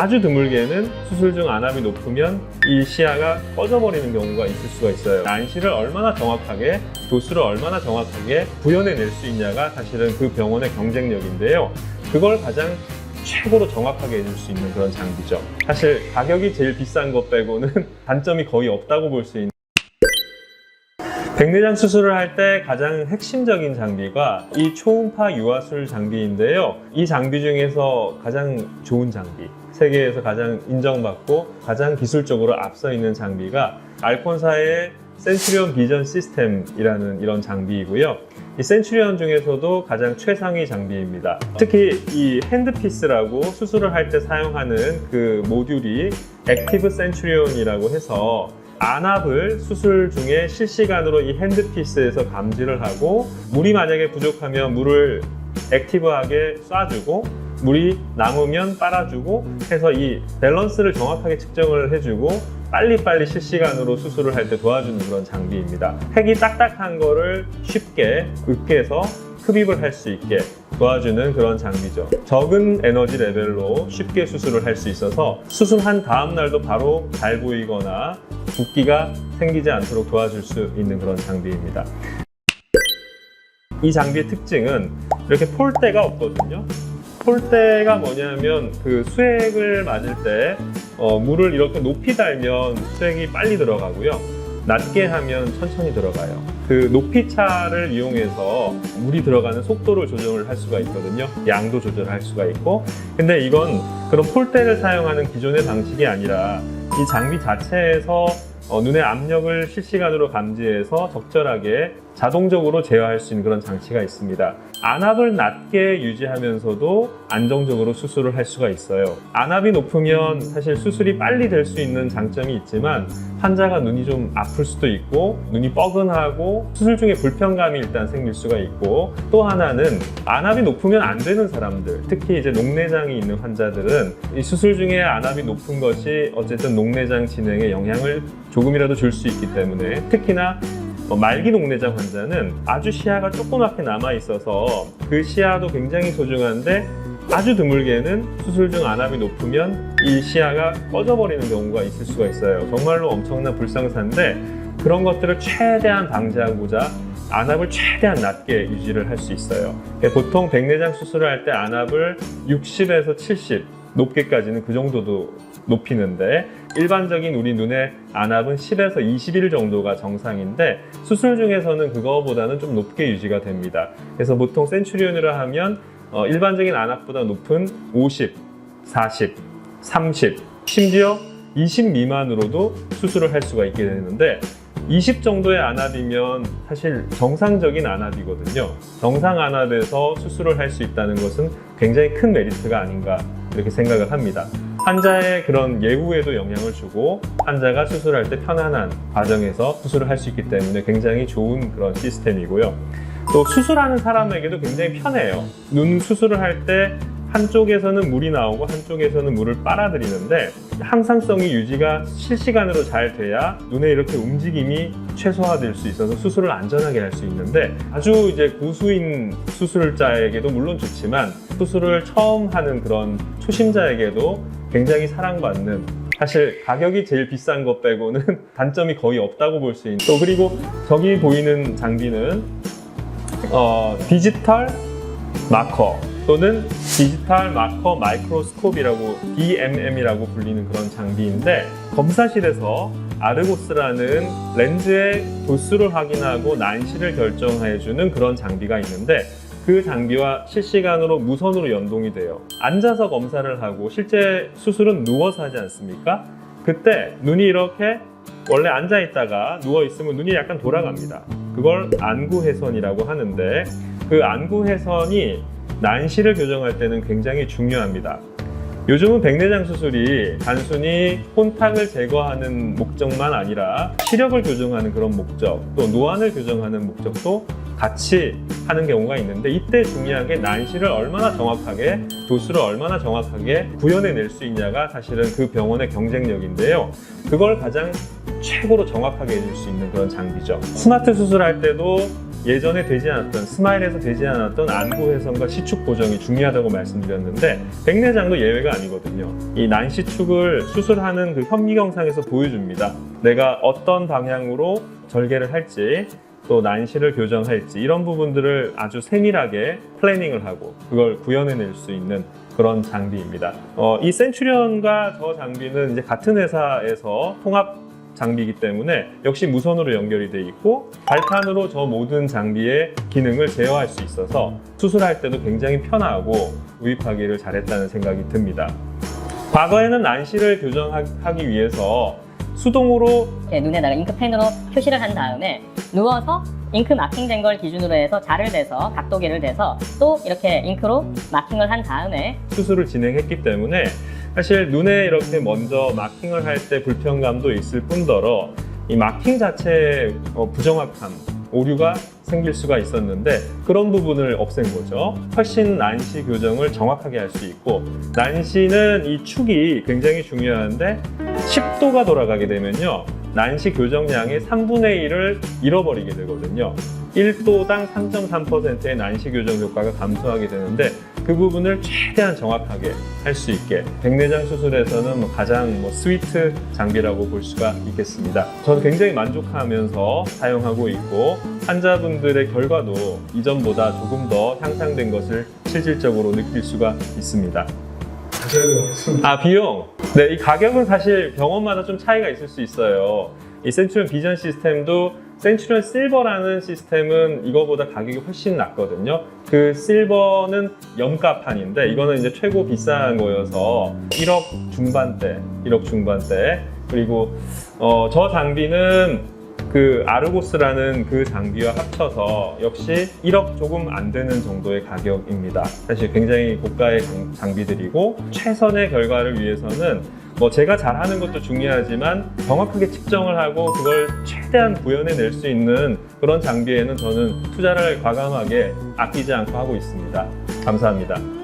아주 드물게는 수술 중 안압이 높으면 이 시야가 꺼져버리는 경우가 있을 수가 있어요. 난시를 얼마나 정확하게, 도수를 얼마나 정확하게 구현해낼 수 있냐가 사실은 그 병원의 경쟁력인데요. 그걸 가장 최고로 정확하게 해줄 수 있는 그런 장비죠. 사실 가격이 제일 비싼 것 빼고는 단점이 거의 없다고 볼 수 있는 백내장 수술을 할 때 가장 핵심적인 장비가 이 초음파 유화술 장비인데요. 이 장비 중에서 가장 좋은 장비, 세계에서 가장 인정받고 가장 기술적으로 앞서 있는 장비가 알콘사의 센츄리온 비전 시스템이라는 이런 장비이고요. 이 센츄리온 중에서도 가장 최상위 장비입니다. 특히 이 핸드피스라고 수술을 할 때 사용하는 그 모듈이 액티브 센츄리온이라고 해서 안압을 수술 중에 실시간으로 이 핸드피스에서 감지를 하고 물이 만약에 부족하면 물을 액티브하게 쏴주고 물이 남으면 빨아주고 해서 이 밸런스를 정확하게 측정을 해주고 빨리빨리 실시간으로 수술을 할 때 도와주는 그런 장비입니다. 핵이 딱딱한 거를 쉽게 으깨서 흡입을 할 수 있게 도와주는 그런 장비죠. 적은 에너지 레벨로 쉽게 수술을 할 수 있어서 수술한 다음 날도 바로 잘 보이거나 붓기가 생기지 않도록 도와줄 수 있는 그런 장비입니다. 이 장비의 특징은 이렇게 폴대가 없거든요. 폴대가 뭐냐면 그 수액을 맞을 때 어, 물을 이렇게 높이 달면 수액이 빨리 들어가고요. 낮게 하면 천천히 들어가요. 그 높이 차를 이용해서 물이 들어가는 속도를 조정을 할 수가 있거든요. 양도 조절할 수가 있고. 근데 이건 그런 폴대를 사용하는 기존의 방식이 아니라 이 장비 자체에서 어, 눈의 압력을 실시간으로 감지해서 적절하게 자동적으로 제어할 수 있는 그런 장치가 있습니다. 안압을 낮게 유지하면서도 안정적으로 수술을 할 수가 있어요. 안압이 높으면 사실 수술이 빨리 될 수 있는 장점이 있지만 환자가 눈이 좀 아플 수도 있고 눈이 뻐근하고 수술 중에 불편감이 일단 생길 수가 있고 또 하나는 안압이 높으면 안 되는 사람들 특히 이제 녹내장이 있는 환자들은 이 수술 중에 안압이 높은 것이 어쨌든 녹내장 진행에 영향을 조금이라도 줄 수 있기 때문에 특히나 어, 말기 녹내장 환자는 아주 시야가 조그맣게 남아 있어서 그 시야도 굉장히 소중한데 아주 드물게는 수술 중 안압이 높으면 이 시야가 꺼져버리는 경우가 있을 수가 있어요. 정말로 엄청난 불상사인데 그런 것들을 최대한 방지하고자 안압을 최대한 낮게 유지를 할 수 있어요. 보통 백내장 수술을 할 때 안압을 60에서 70 높게까지는 그 정도도 높이는데 일반적인 우리 눈의 안압은 10에서 21 정도가 정상인데 수술 중에서는 그거보다는 좀 높게 유지가 됩니다. 그래서 보통 센츄리온이라 하면 어, 일반적인 안압보다 높은 50, 40, 30, 심지어 20 미만으로도 수술을 할 수가 있게 되는데 20 정도의 안압이면 사실 정상적인 안압이거든요. 정상 안압에서 수술을 할 수 있다는 것은 굉장히 큰 메리트가 아닌가 이렇게 생각을 합니다. 환자의 그런 예후에도 영향을 주고 환자가 수술할 때 편안한 과정에서 수술을 할 수 있기 때문에 굉장히 좋은 그런 시스템이고요. 또 수술하는 사람에게도 굉장히 편해요. 눈 수술을 할때 한쪽에서는 물이 나오고 한쪽에서는 물을 빨아들이는데 항상성이 유지가 실시간으로 잘 돼야 눈에 이렇게 움직임이 최소화될 수 있어서 수술을 안전하게 할 수 있는데 아주 이제 고수인 수술자에게도 물론 좋지만 수술을 처음 하는 그런 초심자에게도 굉장히 사랑받는 사실 가격이 제일 비싼 것 빼고는 단점이 거의 없다고 볼 수 있는 또 그리고 저기 보이는 장비는 어, 디지털 마커 또는 디지털 마커 마이크로스콥이라고 DMM이라고 불리는 그런 장비인데 검사실에서 아르고스라는 렌즈의 도수를 확인하고 난시를 결정해주는 그런 장비가 있는데 그 장비와 실시간으로 무선으로 연동이 돼요. 앉아서 검사를 하고 실제 수술은 누워서 하지 않습니까? 그때 눈이 이렇게 원래 앉아 있다가 누워 있으면 눈이 약간 돌아갑니다. 그걸 안구회선이라고 하는데 그 안구회선이 난시를 교정할 때는 굉장히 중요합니다. 요즘은 백내장 수술이 단순히 혼탁을 제거하는 목적만 아니라 시력을 교정하는 그런 목적, 또 노안을 교정하는 목적도 같이 하는 경우가 있는데 이때 중요한 게 난시를 얼마나 정확하게 도수를 얼마나 정확하게 구현해낼 수 있냐가 사실은 그 병원의 경쟁력인데요. 그걸 가장 최고로 정확하게 해줄 수 있는 그런 장비죠. 스마트 수술할 때도 예전에 되지 않았던 스마일에서 되지 않았던 안구 훼손과 시축 보정이 중요하다고 말씀드렸는데 백내장도 예외가 아니거든요. 이 난시축을 수술하는 그 현미경상에서 보여줍니다. 내가 어떤 방향으로 절개를 할지 또 난시를 교정할지 이런 부분들을 아주 세밀하게 플래닝을 하고 그걸 구현해낼 수 있는 그런 장비입니다. 어, 이 센츄리언과 저 장비는 이제 같은 회사에서 통합 장비이기 때문에 역시 무선으로 연결이 돼 있고 발판으로 저 모든 장비의 기능을 제어할 수 있어서 수술할 때도 굉장히 편하고 구입하기를 잘했다는 생각이 듭니다. 과거에는 난시를 교정하기 위해서 수동으로 이렇게 눈에다가 잉크펜으로 표시를 한 다음에 누워서 잉크 마킹된 걸 기준으로 해서 자를 대서 각도계를 대서 또 이렇게 잉크로 마킹을 한 다음에 수술을 진행했기 때문에 사실 눈에 이렇게 먼저 마킹을 할 때 불편감도 있을 뿐더러 이 마킹 자체의 어, 부정확함, 오류가 생길 수가 있었는데 그런 부분을 없앤 거죠. 훨씬 난시 교정을 정확하게 할 수 있고 난시는 이 축이 굉장히 중요한데 10도가 돌아가게 되면요. 난시 교정량의 3분의 1을 잃어버리게 되거든요. 1도당 3.3%의 난시 교정 효과가 감소하게 되는데 그 부분을 최대한 정확하게 할 수 있게 백내장 수술에서는 뭐 가장 뭐 스위트 장비라고 볼 수가 있겠습니다. 저는 굉장히 만족하면서 사용하고 있고 환자분들의 결과도 이전보다 조금 더 향상된 것을 실질적으로 느낄 수가 있습니다. 아 비용. 네, 이 가격은 사실 병원마다 좀 차이가 있을 수 있어요. 이 센츄리온 비전 시스템도 센츄리온 실버라는 시스템은 이거보다 가격이 훨씬 낮거든요. 그 실버는 염가판인데 이거는 이제 최고 비싼 거여서 1억 중반대, 1억 중반대. 그리고 어, 저 장비는 그 아르고스라는 그 장비와 합쳐서 역시 1억 조금 안 되는 정도의 가격입니다. 사실 굉장히 고가의 장- 장비들이고 최선의 결과를 위해서는 뭐 제가 잘하는 것도 중요하지만 정확하게 측정을 하고 그걸 최대한 구현해낼 수 있는 그런 장비에는 저는 투자를 과감하게 아끼지 않고 하고 있습니다. 감사합니다.